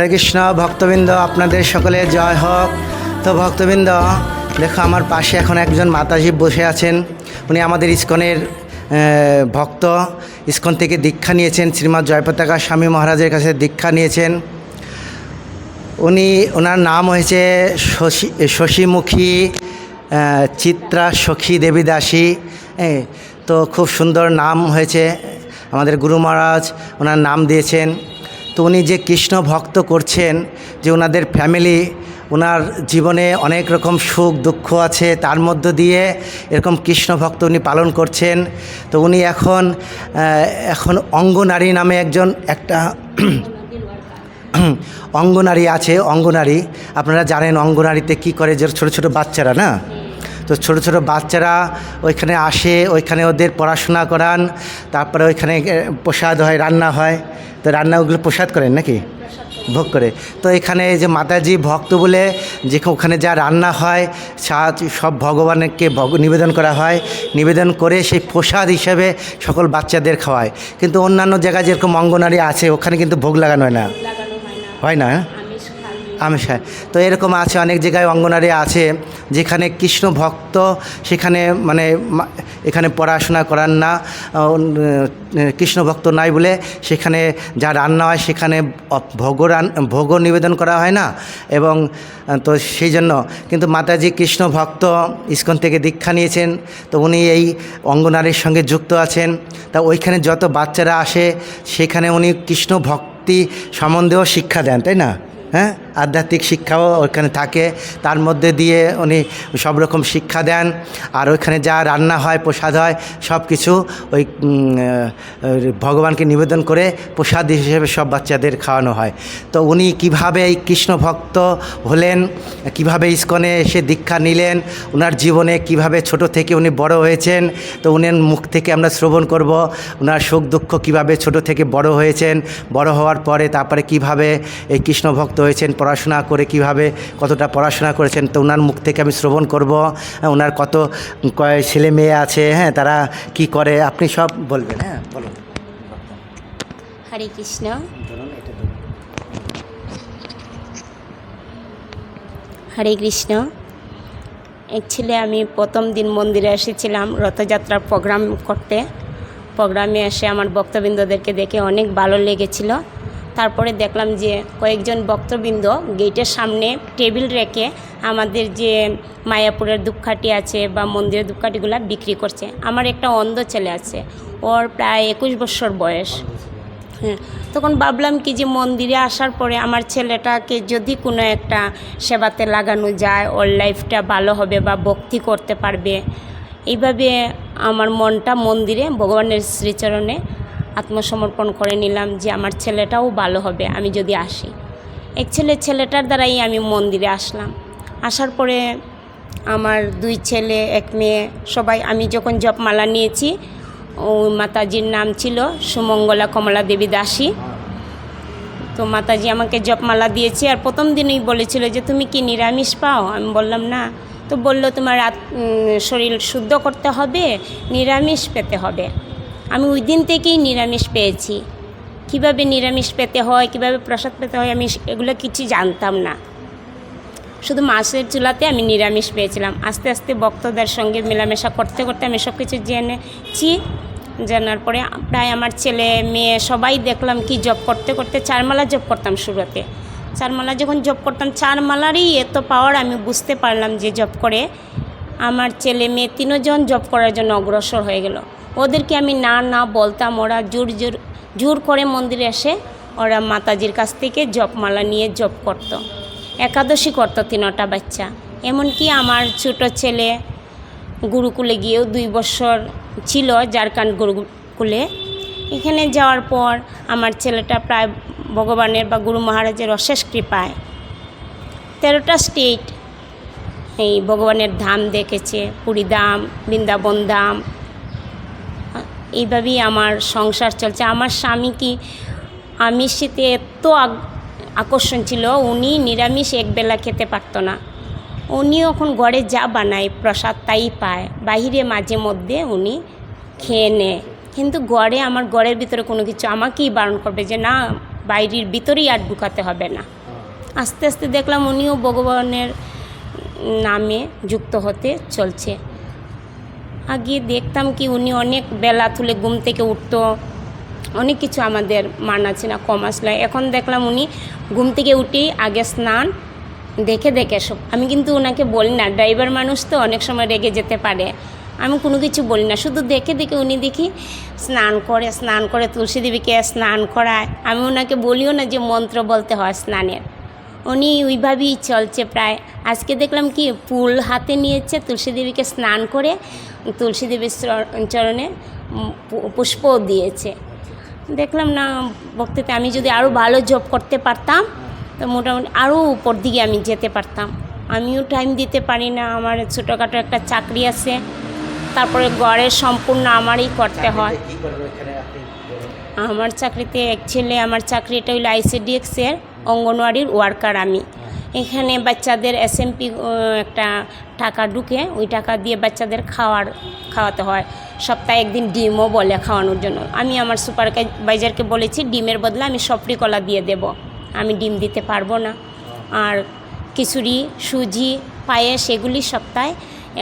হরে কৃষ্ণ, ভক্তবৃন্দ, আপনাদের সকলে জয় হোক। তো ভক্তবৃন্দ, দেখো আমার পাশে এখন একজন মাতাজি বসে আছেন। উনি আমাদের ইস্কনের ভক্ত। ইস্কন থেকে দীক্ষা নিয়েছেন, শ্রীমৎ জয়পতাকা স্বামী মহারাজের কাছে দীক্ষা নিয়েছেন। উনি ওনার নাম হয়েছে শশী, শশীমুখী চিত্রা সখী দেবী দাসী। তো খুব সুন্দর নাম হয়েছে আমাদের গুরু মহারাজ ওনার নাম দিয়েছেন। তো উনি যে কৃষ্ণ ভক্ত করছেন, যে ওনাদের ফ্যামিলি ওনার জীবনে অনেক রকম সুখ, দুঃখ আছে, তার মধ্য দিয়ে এরকম কৃষ্ণ ভক্ত উনি পালন করছেন। তো উনি এখন এখন অঙ্গনারী নামে একজন একটা অঙ্গনারী আছে, অঙ্গনারী। আপনারা জানেন অঙ্গনারীতে কি করে যে ছোটো ছোটো বাচ্চারা, না? তো ছোটো ছোটো বাচ্চারা ওইখানে আসে ওইখানে ওদের পড়াশোনা করান তারপরে ওইখানে প্রসাদ হয় রান্না হয়। তো রান্না ওগুলো প্রসাদ করেন নাকি? ভোগ করে। তো এখানে এই যে মাতাজি ভক্ত বলে যে ওখানে যা রান্না হয় সব ভগবানকে ভগ নিবেদন করা হয়। নিবেদন করে সেই প্রসাদ হিসেবে সকল বাচ্চাদের খাওয়ায়। কিন্তু অন্যান্য জায়গায় যেরকম অঙ্গনারী আছে ওখানে কিন্তু ভোগ লাগানো হয় না। হয় না? হয় তো এরকম আছে, অনেক জায়গায় অঙ্গনারী আছে, যেখানে কৃষ্ণ ভক্ত, সেখানে মানে এখানে পড়াশোনা করান না কৃষ্ণ ভক্ত নাই বলে সেখানে যা রান্না হয় সেখানে ভোগ রান ভোগও নিবেদন করা হয় না, এবং তো সেই জন্য। কিন্তু মাতাজি কৃষ্ণ ভক্ত ইস্কন থেকে দীক্ষা নিয়েছেন, তো উনি এই অঙ্গনারীর সঙ্গে যুক্ত আছেন। তা ওইখানে যত বাচ্চারা আসে, সেখানে উনি কৃষ্ণ ভক্তি সম্বন্ধেও শিক্ষা দেন, তাই না? হ্যাঁ? আধ্যাত্মিক শিক্ষাও ওইখানে থাকে। তার মধ্যে দিয়ে উনি সব রকম শিক্ষা দেন। আর ওইখানে যা রান্না হয়, প্রসাদ হয়, সব কিছু ওই ভগবানকে নিবেদন করে প্রসাদ হিসেবে সব বাচ্চাদের খাওয়ানো হয়। তো উনি কীভাবে এই কৃষ্ণ ভক্ত হলেন, কীভাবে ইস্কনে এসে দীক্ষা নিলেন ওনার জীবনে কীভাবে ছোট থেকে উনি বড় হয়েছেন, তো উনার মুখ থেকে আমরা শ্রবণ করব ওনার সুখ দুঃখ কীভাবে ছোট থেকে বড় হয়েছেন, বড় হওয়ার পরে তারপরে কীভাবে এই কৃষ্ণ ভক্ত হয়েছেন পড়াশোনা করে কীভাবে কতটা পড়াশোনা করেছেন তো ওনার মুখ থেকে আমি শ্রবণ করব। ওনার কত কয় ছেলে মেয়ে আছে হ্যাঁ তারা কি করে আপনি সব বলবেন হ্যাঁ বলুন। হরে কৃষ্ণ। হরে কৃষ্ণ। অ্যাকচুয়ালি আমি প্রথম দিন মন্দিরে এসেছিলাম রথযাত্রার প্রোগ্রাম করতে। প্রোগ্রামে এসে আমার ভক্তবৃন্দদেরকে দেখে অনেক ভালো লেগেছিল। তারপরে দেখলাম যে কয়েকজন ভক্তবৃন্দ গেটের সামনে টেবিল রেখে আমাদের যে মায়াপুরের ধূপকাঠি আছে বা মন্দিরের ধূপকাঠিগুলো বিক্রি করছে। আমার একটা অন্ধ ছেলে আছে, ওর প্রায় একুশ বছর বয়স। হ্যাঁ তখন ভাবলাম কি যে মন্দিরে আসার পরে আমার ছেলেটাকে যদি কোনো একটা সেবাতে লাগানো যায়, ওর লাইফটা ভালো হবে বা ভক্তি করতে পারবে। এইভাবে আমার মনটা মন্দিরে ভগবানের শ্রীচরণে আত্মসমর্পণ করে নিলাম যে আমার ছেলেটাও ভালো হবে, আমি যদি আসি। এক ছেলে, ছেলেটার দ্বারাই আমি মন্দিরে আসলাম। আসার পরে আমার দুই ছেলে, এক মেয়ে, সবাই আমি যখন জপমালা নিয়েছি, ও মাতাজির নাম ছিল সুমঙ্গলা কমলা দেবী দাসী। তো মাতাজি আমাকে জপমালা দিয়েছে আর প্রথম দিনই বলেছিল যে, তুমি কি নিরামিষ পাও? আমি বললাম, না। তো বলল, তোমার শরীর শুদ্ধ করতে হবে, নিরামিষ পেতে হবে। আমি ওই দিন থেকেই নিরামিষ পেয়েছি। কীভাবে নিরামিষ পেতে হয়, কীভাবে প্রসাদ পেতে হয়, আমি এগুলো কিছু জানতাম না। শুধু মাছের চুলাতে আমি নিরামিষ পেয়েছিলাম। আস্তে আস্তে ভক্তদের সঙ্গে মেলামেশা করতে করতে আমি সব কিছু জেনেছি। জানার পরে প্রায় আমার ছেলে, মেয়ে, সবাই দেখলাম কি জব করতে করতে চারমালা জব করতাম শুরুতে। চারমালা যখন জব করতাম, চারমালারই এত পাওয়ার আমি বুঝতে পারলাম যে জব করে। আমার ছেলে, মেয়ে, তিনজন জব করার জন্য অগ্রসর হয়ে গেল। ওদেরকে আমি না না বলতাম, ওরা জোর জোর জোর করে মন্দিরে এসে ওরা মাতাজির কাছ থেকে জপমালা নিয়ে জপ করতো। একাদশী করতো তিনটা বাচ্চা। এমনকি আমার ছোট ছেলে গুরুকুলে গিয়েও দুই বছর ছিল ঝাড়খণ্ড গুরুকুলে। এখানে যাওয়ার পর আমার ছেলেটা প্রায় ভগবানের বা গুরু মহারাজের অশেষ কৃপায়। তেরোটা স্টেট এই ভগবানের ধাম দেখেছে পুরী ধাম বৃন্দাবন ধাম এইভাবেই আমার সংসার চলছে। আমার স্বামী কি আমিষেতে এত আকর্ষণ ছিল, উনি নিরামিষ একবেলা খেতে পারতো না। উনি এখন ঘরে যা বানায়, প্রসাদ তাই পায়। বাহিরে মাঝে মধ্যে উনি খেয়ে নেয়। কিন্তু ঘরে, আমার ঘরের ভিতরে কোনো কিছু আমাকেই বারণ করবে যে, না, বাইরের ভিতরেই আর ঢুকাতে হবে না। আস্তে আস্তে দেখলাম উনিও ভগবানের নামে যুক্ত হতে চলছে। আগে দেখতাম কি উনি অনেক বেলা তুলে ঘুম থেকে উঠতো। অনেক কিছু আমাদের মান না, কম আসলে। এখন দেখলাম উনি ঘুম থেকে উঠেই আগে স্নান, দেখে দেখে সব আমি কিন্তু ওনাকে বলি না, ড্রাইভার মানুষ তো অনেক সময় রেগে যেতে পারে। আমি কোনো কিছু বলি না, শুধু দেখে দেখে উনি দেখি স্নান করে স্নান করে তুলসী দেবীকে স্নান করায়। আমি ওনাকে বলিও না যে মন্ত্র বলতে হয় স্নানের। উনি ওইভাবেই চলছে প্রায়। আজকে দেখলাম কি ফুল হাতে নিয়েছে তুলসী দেবীকে স্নান করে তুলসী দেবীর চর- চরণে পুষ্পও দিয়েছে। দেখলাম না বক্তৃতা আমি যদি আরও ভালো জব করতে পারতাম তো মোটামুটি আরও উপর দিকে আমি যেতে পারতাম। আমিও টাইম দিতে পারি না আমার ছোটোখাটো একটা চাকরি আছে তারপরে গড়ের সম্পূর্ণ আমারই করতে হয়। আমার চাকরিতে অ্যাকচুয়ালি আমার চাকরিটা হলো আইসিডিএক্সের অঙ্গনওয়াড়ির ওয়ার্কার আমি। এখানে বাচ্চাদের এসএমপি একটা টাকা ঢুকে ওই টাকা দিয়ে বাচ্চাদের খাওয়ার, খাওয়াতে হয়। সপ্তাহে একদিন ডিমও বলে খাওয়ানোর জন্য। আমি আমার সুপারভাইজারকে বলেছি, ডিমের বদলে আমি সফরি কলা দিয়ে দেব। আমি ডিম দিতে পারব না। আর খিচুড়ি, সুজি, পায়েস, এগুলি সপ্তাহে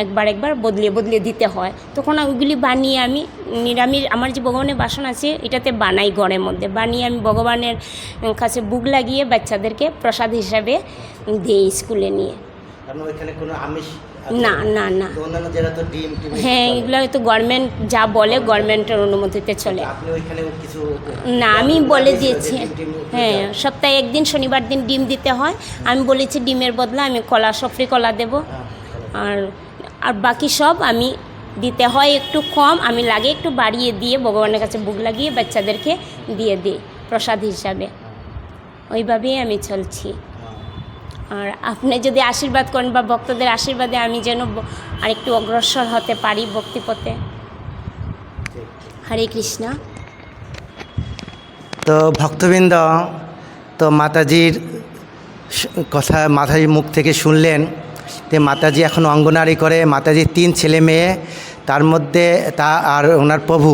একবার একবার বদলিয়ে বদলিয়ে দিতে হয়। তখন ওইগুলি বানিয়ে আমি নিরামিষ আমার যে ভগবানের বাসন আছে এটাতে বানাই ঘরের মধ্যে। বানিয়ে আমি ভগবানের কাছে বুক লাগিয়ে বাচ্চাদেরকে প্রসাদ হিসাবে দিই স্কুলে নিয়ে। আমিষ না না না। হ্যাঁ এগুলো হয়তো গভর্নমেন্ট যা বলে গভর্নমেন্টের অনুমতিতে চলে। না আমি বলে দিয়েছি। হ্যাঁ। সপ্তাহে একদিন শনিবার দিন ডিম দিতে হয়। আমি বলেছি ডিমের বদলে আমি কলা সফরি কলা দেব। হ্যাঁ, আর আর বাকি সব আমি দিতে হয় একটু কম, আমি লাগে একটু বাড়িয়ে দিয়ে, ভগবানের কাছে বুক লাগিয়ে বাচ্চাদেরকে দিয়ে দিই প্রসাদ হিসাবে। ওইভাবেই আমি চলছি। আর আপনি যদি আশীর্বাদ করেন বা ভক্তদের আশীর্বাদে আমি যেন আরেকটু অগ্রসর হতে পারি ভক্তিপথে। হরে কৃষ্ণ। তো ভক্তবৃন্দ, তো মাতাজির কথা মাতাজির মুখ থেকে শুনলেন। যে মাতাজি এখন অঙ্গনারী করে মাতাজির তিন ছেলে মেয়ে তার মধ্যে তা আর ওনার প্রভু।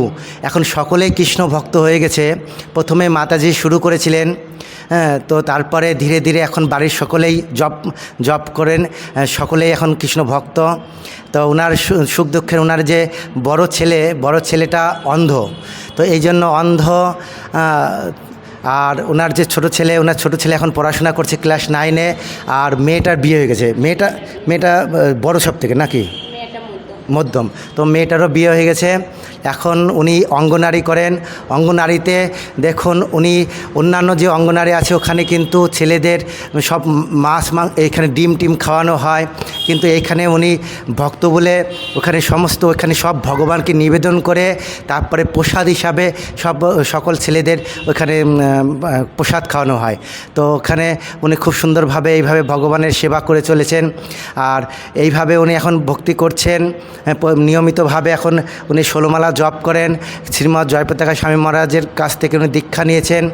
এখন সকলেই কৃষ্ণ ভক্ত হয়ে গেছে। প্রথমে মাতাজি শুরু করেছিলেন হ্যাঁ তো তারপরে ধীরে ধীরে এখন বাড়ির সকলেই জপ জপ করেন হ্যাঁ, সকলেই এখন কৃষ্ণ ভক্ত। তো ওনার সুখ দুঃখের ওনার যে বড় ছেলে বড় ছেলেটা অন্ধ। তো এই জন্য অন্ধ আর ওনার যে ছোট ছেলে ওনার ছোট ছেলে এখন পড়াশোনা করছে ক্লাস নাইনে আর মেয়েটার বিয়ে হয়ে গেছে। মেয়েটা মেয়েটা বড়ো সব থেকে নাকি মধ্যম। তো মেয়েটারও বিয়ে হয়ে গেছে। এখন উনি অঙ্গনারী করেন। অঙ্গনারীতে দেখুন উনি অন্যান্য যে অঙ্গনারী আছে ওখানে কিন্তু ছেলেদের সব মাছ মাং এখানে ডিম টিম খাওয়ানো হয়। কিন্তু এইখানে উনি ভক্ত বলে ওখানে সমস্ত ওখানে সব ভগবানকে নিবেদন করে তারপরে প্রসাদ হিসাবে সব সকল ছেলেদের ওখানে প্রসাদ খাওয়ানো হয়। তো ওখানে উনি খুব সুন্দরভাবে এইভাবে ভগবানের সেবা করে চলেছেন। আর এইভাবে উনি এখন ভক্তি করছেন। হ্যাঁ, নিয়মিতভাবে এখন উনি ষোলোমালা জপ করেন। শ্রীমৎ জয়পতাকা স্বামী মহারাজের কাছ থেকে উনি দীক্ষা নিয়েছেন।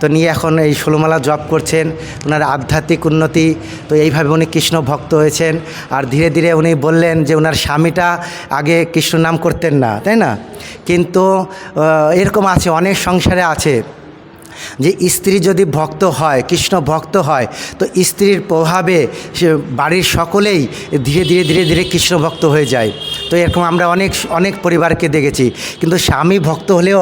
তো নিয়ে এখন এই ষোলোমালা জব করছেন। ওনার আধ্যাত্মিক উন্নতি, তো এইভাবে উনি কৃষ্ণ ভক্ত হয়েছেন। আর ধীরে ধীরে উনি বললেন যে ওনার স্বামীটা আগে কৃষ্ণ নাম করতেন না, তাই না? কিন্তু এরকম আছে, অনেক সংসারে আছে যে স্ত্রী যদি ভক্ত হয়, কৃষ্ণ ভক্ত হয়, তো স্ত্রীর প্রভাবে সে বাড়ির সকলেই ধীরে ধীরে ধীরে ধীরে কৃষ্ণ ভক্ত হয়ে যায়। তো এরকম আমরা অনেক অনেক পরিবারকে দেখেছি। কিন্তু স্বামী ভক্ত হলেও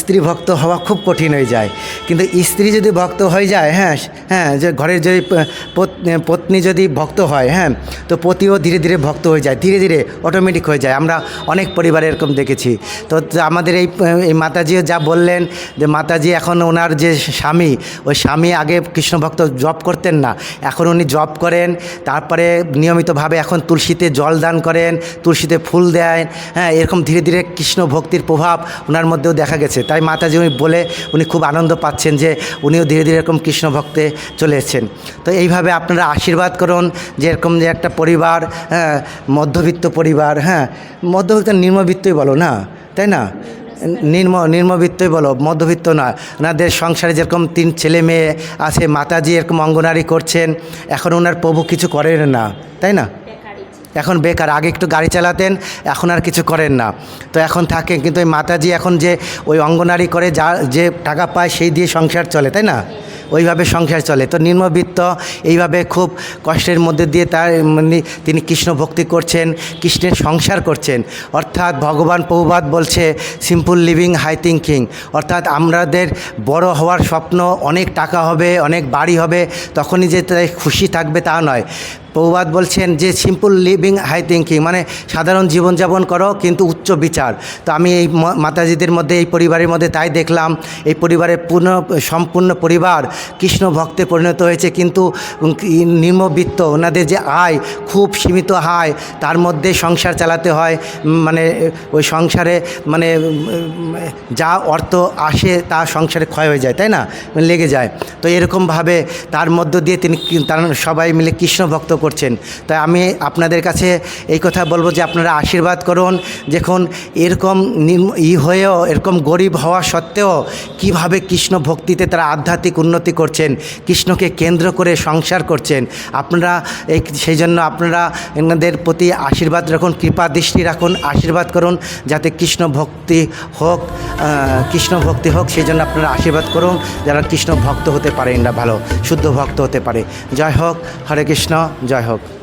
স্ত্রী ভক্ত হওয়া খুব কঠিন হয়ে যায়। কিন্তু স্ত্রী যদি ভক্ত হয়ে যায় হ্যাঁ হ্যাঁ যে ঘরের যদি পত্নী যদি ভক্ত হয় হ্যাঁ তো পতিও ধীরে ধীরে ভক্ত হয়ে যায়, ধীরে ধীরে অটোমেটিক হয়ে যায়। আমরা অনেক পরিবারে এরকম দেখেছি। তো আমাদের এই এই মাতাজিও যা বললেন যে মাতাজি এখন ওনার যে স্বামী, ওই স্বামী আগে কৃষ্ণ ভক্ত জব করতেন না। এখন উনি জব করেন, তারপরে নিয়মিতভাবে এখন তুলসীতে জল দান করেন, তুলসীতে ফুল দেয় হ্যাঁ এরকম ধীরে ধীরে কৃষ্ণ ভক্তির প্রভাব ওনার মধ্যেও দেখা গেছে। তাই মাতাজি উনি বলে, উনি খুব আনন্দ পাচ্ছেন যে উনিও ধীরে ধীরে এরকম কৃষ্ণ ভক্তে চলে এসেছেন। তো এইভাবে আপনারা আশীর্বাদ করুন যে এরকম যে একটা পরিবার হ্যাঁ মধ্যবিত্ত পরিবার হ্যাঁ মধ্যবিত্ত নিম্নবিত্তই বলো না, তাই না? নিম্ন, নিম্নবিত্তই বলো, মধ্যবিত্ত না। ওনাদের সংসারে যেরকম তিন ছেলে মেয়ে আছে, মাতাজি এরকম অঙ্গনারী করছেন, এখন ওনার প্রভু কিছু করেন না, তাই না? এখন বেকার, আগে একটু গাড়ি চালাতেন, এখন আর কিছু করেন না। তো এখন থাকেন, কিন্তু ওই মাতাজি এখন যে ওই অঙ্গনারী করে যা, যে টাকা পায় সেই দিয়ে সংসার চলে, তাই না? ওইভাবে সংসার চলে। তো নিম্নবিত্ত এইভাবে খুব কষ্টের মধ্যে দিয়ে তার মানে তিনি কৃষ্ণ ভক্তি করছেন, কৃষ্ণের সংসার করছেন। অর্থাৎ ভগবান প্রভুবাদ বলছে সিম্পল লিভিং হাই থিঙ্কিং অর্থাৎ আমাদের বড় হওয়ার স্বপ্ন, অনেক টাকা হবে, অনেক বাড়ি হবে, তখনই যে তাই খুশি থাকবে তা নয়। প্রভুবাদ বলছেন যে সিম্পল লিভিং হাই থিঙ্কিং মানে সাধারণ জীবনযাপন করো, কিন্তু উচ্চ বিচার। তো আমি এই মাতাজিদের মধ্যে, এই পরিবারের মধ্যে তাই দেখলাম। এই পরিবারের পূর্ণ, সম্পূর্ণ পরিবার কৃষ্ণ ভক্তে পরিণত হয়েছে, কিন্তু নিম্নবিত্ত, ওনাদের যে আয় খুব সীমিত আয়, তার মধ্যে সংসার চালাতে হয়। মানে ওই সংসারে মানে যা অর্থ আসে, তা সংসারে ক্ষয় হয়ে যায়, তাই না? লেগে যায়। তো এরকমভাবে তার মধ্য দিয়ে তিনি তার সবাই মিলে কৃষ্ণ ভক্ত করছেন। তাই আমি আপনাদের কাছে এই কথা বলব যে আপনারা আশীর্বাদ করুন। যখন এরকম ই হয়েও, এরকম গরিব হওয়া সত্ত্বেও কীভাবে কৃষ্ণ ভক্তিতে তারা আধ্যাত্মিক উন্নতি করছেন, কৃষ্ণকে কেন্দ্র করে সংসার করছেন। আপনারা এই সেই জন্য আপনারা এনাদের প্রতি আশীর্বাদ রাখুন, কৃপা দৃষ্টি রাখুন, আশীর্বাদ করুন, যাতে কৃষ্ণ ভক্তি হোক কৃষ্ণ ভক্তি হোক, সেই জন্য আপনারা আশীর্বাদ করুন, যারা কৃষ্ণ ভক্ত হতে পারে এরা ভালো, শুদ্ধ ভক্ত হতে পারে। জয় হোক, হরে কৃষ্ণ জয় হোক।